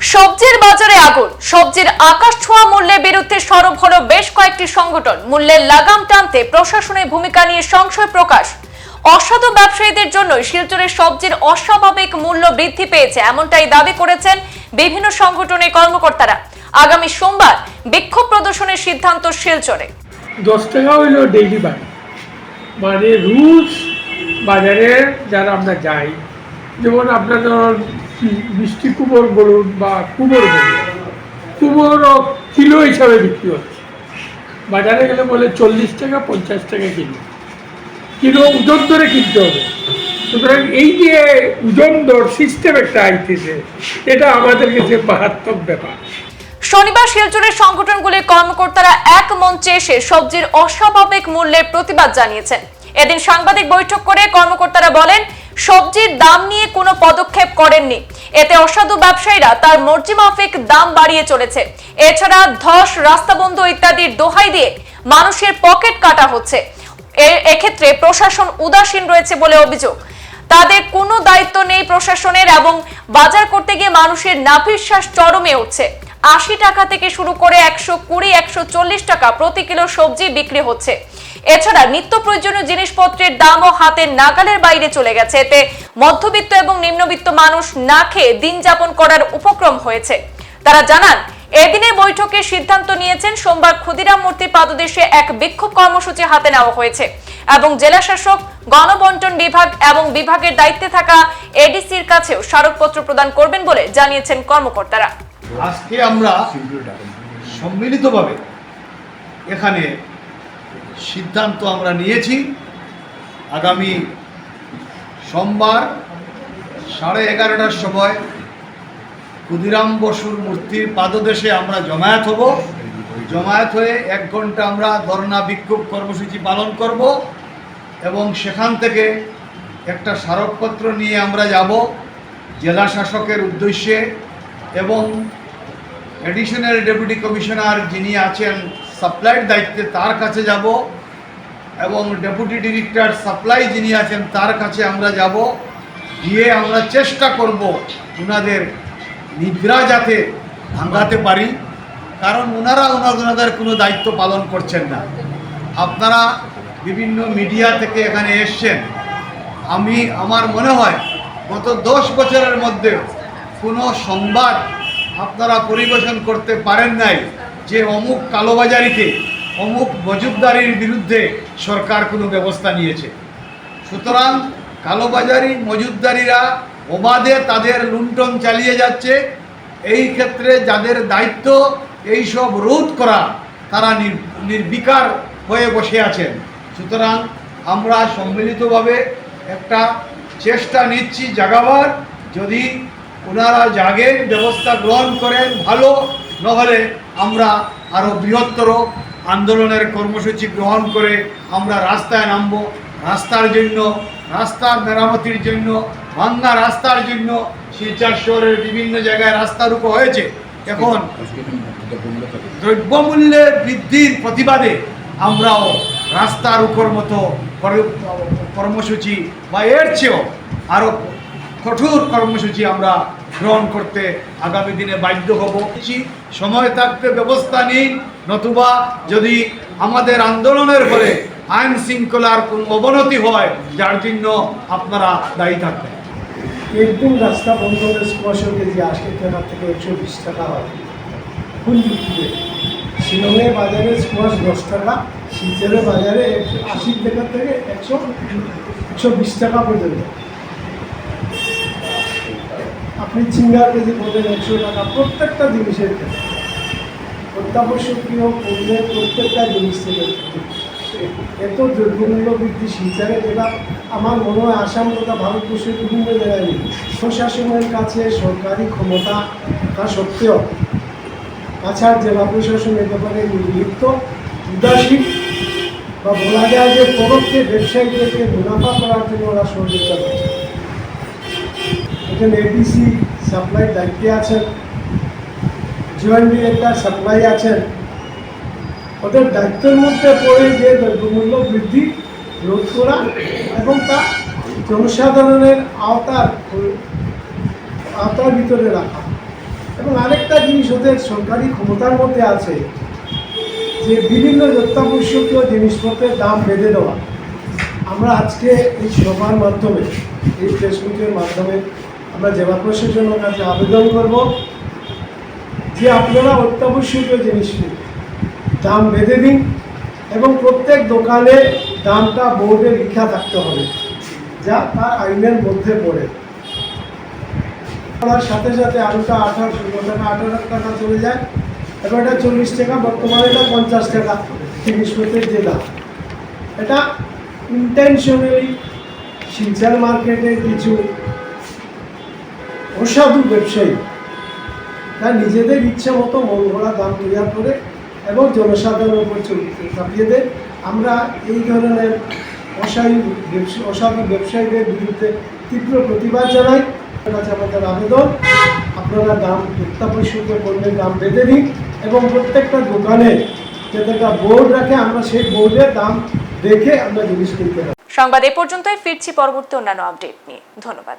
সবজির বাজারে আগুন। সবজির আকাশ ছোঁয়া মূল্যের বিরুদ্ধে সরব হলো বেশ কয়েকটি সংগঠন। মূল্যের লাগাম টানতে প্রশাসনের ভূমিকা নিয়ে সংশয় প্রকাশ। অসাধু ব্যবসায়ীদের জন্য শিলচরের সবজির অস্বাভাবিক মূল্য বৃদ্ধি পেয়েছে, এমনটাই দাবি করেছেন বিভিন্ন সংগঠনের কর্মকর্তারা। আগামী সোমবার বিক্ষোভ প্রদর্শনের সিদ্ধান্ত শিলচরে। দশ টাকা হইল ডেইলি বাই মানে রুলস বাজারে যারা আমরা যাই, যেমন আপনার ধরুন মিষ্টি কুমোর বলুন বা কুমোর বলুন। কুমোরও কিলো হিসাবে বিক্রি হচ্ছে। বাজারে গেলে বলে চল্লিশ টাকা, পঞ্চাশ টাকা কিলো। কিলো ওজন ধরে কিনতে হবে। সুতরাং এই যে ওজন দর সিস্টেম একটা আইতেছে এটা আমাদের কাছে মারাত্মক ব্যাপার। শনিবার শিলচরের সংগঠনগুলির কর্মকর্তারা এক মঞ্চে এসে সবজির অস্বাভাবিক মূল্যের প্রতিবাদ জানিয়েছেন। এদিন সাংবাদিক বৈঠক করে কর্মকর্তারা বলেন সবজির দাম নিয়ে কোনো পদক্ষেপ করেননি। এতে অসাধু ব্যবসায়ীরা তার মর্জি মাফিক দাম বাড়িয়ে চলেছে। এছাড়া ধস রাস্তা বন্ধ ইত্যাদির দোহাই দিয়ে মানুষের পকেট কাটা হচ্ছে। এক্ষেত্রে প্রশাসন উদাসীন রয়েছে বলে অভিযোগ। তাদের কোনো দায়িত্ব নেই প্রশাসনের এবং বাজার করতে গিয়ে মানুষের নাভিশ্বাস চরমে উঠছে। আশি টাকা থেকে শুরু করে একশো কুড়ি, একশো চল্লিশ টাকা প্রতি কিলো সবজি বিক্রি হচ্ছে। এছাড়া নিত্য প্রয়োজনীয় জিনিসপত্রের দামও হাতের নাগালের বাইরে চলে গেছে। এতে মধ্যবিত্ত এবং নিম্নবিত্ত মানুষ না খেয়ে দিন যাপন করার উপক্রম হয়েছে। তারা জানান, এদিনের বৈঠকে সিদ্ধান্ত নিয়েছেন সোমবার ক্ষুদিরাম মূর্তির পাদদেশে এক বিক্ষোভ কর্মসূচি হাতে নেওয়া হয়েছে এবং জেলা শাসক গণবন্টন বিভাগ এবং বিভাগের দায়িত্বে থাকা এডিসির কাছেও স্মারকপত্র প্রদান করবেন বলে জানিয়েছেন কর্মকর্তারা। আজকে আমরা সম্মিলিতভাবে এখানে সিদ্ধান্ত আমরা নিয়েছি। আগামী সোমবার সাড়ে এগারোটার সময় ক্ষুদিরাম বসুর মূর্তির পাদদেশে আমরা জমায়েত হব। জমায়েত হয়ে এক ঘণ্টা আমরা ধর্ণা বিক্ষোভ কর্মসূচি পালন করব এবং সেখান থেকে একটা স্মারকপত্র নিয়ে আমরা যাব জেলা শাসকের উদ্দেশ্যে এবং অ্যাডিশনাল ডেপুটি কমিশনার যিনি আছেন সাপ্লাইয়ের দায়িত্বে তার কাছে যাব। এবং ডেপুটি ডিরেক্টর সাপ্লাই যিনি আছেন, তার কাছে আমরা যাব। গিয়ে আমরা চেষ্টা করব ওনাদের নিদ্রা যাতে ভাঙাতে পারি। কারণ ওনারা ওনাদের কোনো দায়িত্ব পালন করছেন না। আপনারা বিভিন্ন মিডিয়া থেকে এখানে এসছেন। আমি, আমার মনে হয় গত দশ বছরের মধ্যে কোনো সংবাদ আপনারা পরিবেশন করতে পারেন নাই যে অমুক কালোবাজারিতে অমুক মজুবদারির বিরুদ্ধে সরকার কোনো ব্যবস্থা নিয়েছে। সুতরাং কালোবাজারি মজুদদারিরা অবাধে তাদের লুণ্ঠন চালিয়ে যাচ্ছে। এই ক্ষেত্রে যাদের দায়িত্ব এই সব রোধ করা, তারা নির্বিকার হয়ে বসে আছেন। সুতরাং আমরা সম্মিলিতভাবে একটা চেষ্টা নিচ্ছি জাগাবার। যদি ওনারা জাগেন, ব্যবস্থা গ্রহণ করেন ভালো, নহলে আমরা আরও বৃহত্তর আন্দোলনের কর্মসূচি গ্রহণ করে আমরা রাস্তায় নামব। রাস্তার জন্য, রাস্তার মেরামতির জন্য ভাঙ্গা রাস্তার জন্য শিলচর শহরের বিভিন্ন জায়গায় রাস্তা রূপ হয়েছে। এখন দ্রব্যমূল্যের বৃদ্ধির প্রতিবাদে আমরাও রাস্তার উপর মতো কর্মসূচি বা এর চেয়েও আরও কঠোর কর্মসূচি আমরা গ্রহণ করতে আগামী দিনে বাধ্য হব। সময় থাকতে ব্যবস্থা নিন, নতুবা যদি আমাদের আন্দোলনের ফলে আইন শৃঙ্খলার কোনো অবনতি হয়, যার জন্য আপনারা দায়ী থাকবেন। একদিন রাস্তা বন্ধ হলে স্কোয়াশের কেজি আশি টাকা থেকে একশো বিশ টাকা হয়। ফুল বিক্রিতে। শিলংয়ের বাজারে স্কোয়াশ দশ টাকা শিলচরের বাজারে একশো আশি টাকা থেকে একশো একশো বিশ টাকা পর্যন্ত। আপনি চিংড়ার কেজি বলেন একশো টাকা প্রত্যেকটা জিনিসের অত্যাবশ্যকীয় পণ্যের প্রত্যেকটা জিনিস থেকে এত দ্রব্যমূল্য বৃদ্ধি শিলচরে জেলা আমার মনে হয় আসাম তথা ভারতবর্ষের বিভিন্ন জায়গায় নেই। প্রশাসনের কাছে সরকারি ক্ষমতা তা সত্ত্বেও কাছাড় জেলা প্রশাসন এ ব্যাপারে নির্লিপ্ত, উদাসীন বা বলা যায় যে পরোক্ষে ব্যবসায়ীদেরকে মুনাফা করার জন্য ওরা সহযোগিতা করছে। এখানে এডিসি সাপ্লাই দায়িত্বে আছেন। জয়েন্ট ডিরেক্টর সাপ্লাই আছেন। ওদের দায়িত্বের মধ্যে পড়ে যে দ্রব্যমূল্য বৃদ্ধি, রোধ করা এবং তা জনসাধারণের আওতার আওতার ভিতরে রাখা। এবং আরেকটা জিনিস ওদের সরকারি ক্ষমতার মধ্যে আছে, যে বিভিন্ন অত্যাবশ্যকীয় জিনিসপত্রের দাম বেঁধে দেওয়া। আমরা আজকে এই সভার মাধ্যমে, এই ফেসবুকের মাধ্যমে আমরা জেলা প্রশাসনের কাছে আবেদন করব। যে আপনারা অত্যাবশ্যকীয় জিনিসের দাম বেঁধে দিন এবং প্রত্যেক দোকানে দামটা বোর্ডে লেখা থাকতে হবে, যা তার আইনের মধ্যে পড়ে। করার সাথে সাথে আলুটা আঠারো, ষোলো টাকা, আঠারো টাকা চলে যায়। এবার এটা চল্লিশ টাকা, বর্তমানে এটা পঞ্চাশ টাকা জিনিসপত্রের যে দাম। এটা ইন্টেনশনালি শিলচর মার্কেটে কিছু অসাধু ব্যবসায়ী। তারা নিজেদের ইচ্ছে মতো মন দাম তৈরি করে এবং জনসাধারণের উপর চাপিয়ে দেয়। আমরা এই ধরনের অসাধু ব্যবসা অসাধু ব্যবসায়ীদের বিরুদ্ধে তীব্র প্রতিবাদ জানাই। কাছে আমাদের আবেদন, আপনারা দাম প্রত্যাবশ্যকীয় পণ্যের দাম বেঁধে দিন এবং প্রত্যেকটা দোকানে একটা বোর্ড রাখে, আমরা সেই বোর্ডের দাম দেখে আমরা জিনিস কিনতে পারি। সংবাদ এ পর্যন্তই, ফিরছি পরবর্তী অন্যান্য আপডেট নিয়ে। ধন্যবাদ।